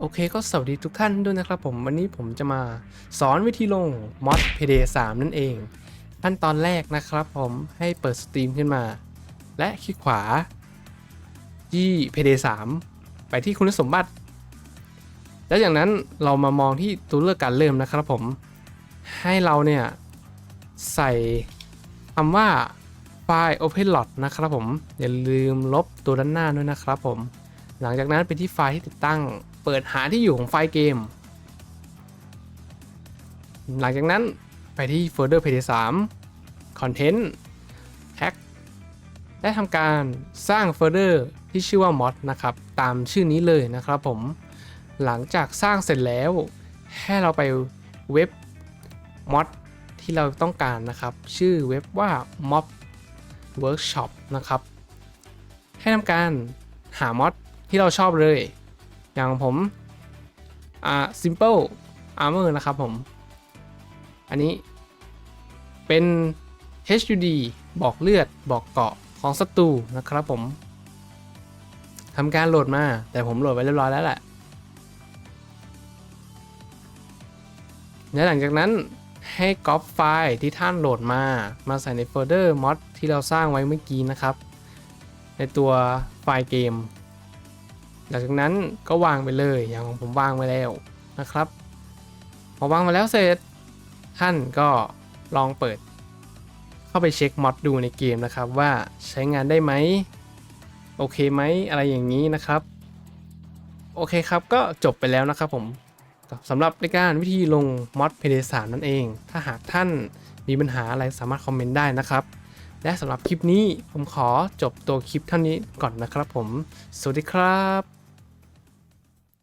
โอเคก็สวัสดีทุกท่านด้วยนะครับผมวันนี้ผมจะมาสอนวิธีลง mod p d 3นั่นเอง ขั้นตอนแรกนะครับผมให้เปิดสตรีมขึ้นมา และคลิกขวาที่ p d 3ไปที่คุณสมบัติ แล้วจากนั้นเรามามองที่ตัวเลือกการเริ่มนะครับผม ให้เราเนี่ย ใส่คำว่าไฟล์ openlot นะครับผม อย่าลืมลบตัวด้านหน้าด้วยนะครับผม หลังจากนั้นไปที่ไฟล์ที่ติดตั้ง เปิดหาที่อยู่ของไฟล์เกม หลังจากนั้นไปที่โฟลเดอร์ pd 3 content tag และทำการสร้างโฟลเดอร์ที่ชื่อว่า mod นะครับ ตามชื่อนี้เลยนะครับผม หลังจากสร้างเสร็จแล้ว ให้เราไปเว็บ mod ที่เราต้องการนะครับ ชื่อเว็บว่า mob workshop นะครับ ให้ทำการหามอด ที่เราชอบเลย อย่างผมอ่า simple armor นะครับผม อันนี้เป็น HUD บอกเลือดบอกเกาะของศัตรูนะครับผมทำการโหลดมา แต่ผมโหลดไว้เรียบร้อยแล้วแหละและหลังจากนั้นให้ก๊อปไฟล์ที่ท่านโหลดมา มาใส่ในโฟลเดอร์ mod ที่เราสร้างไว้เมื่อกี้นะครับ ในตัวไฟล์เกม หลังจากนั้นก็วางไปเลยอย่างของผมวางไว้แล้วนะครับพอวางมาแล้วเสร็จท่านก็ลองเปิด เข้าไปเช็คม็อดดูในเกมนะครับ ว่าใช้งานได้ไหมโอเคไหมอะไรอย่างนี้นะครับ โอเคครับก็จบไปแล้วนะครับผมสำหรับในการวิธีลงม็อด p d 3นั่นเอง ถ้าหากท่านมีปัญหาอะไรสามารถคอมเมนต์ได้นะครับ และสำหรับคลิปนี้ผมขอจบตัวคลิปเท่านี้ก่อนนะครับผม สวัสดีครับ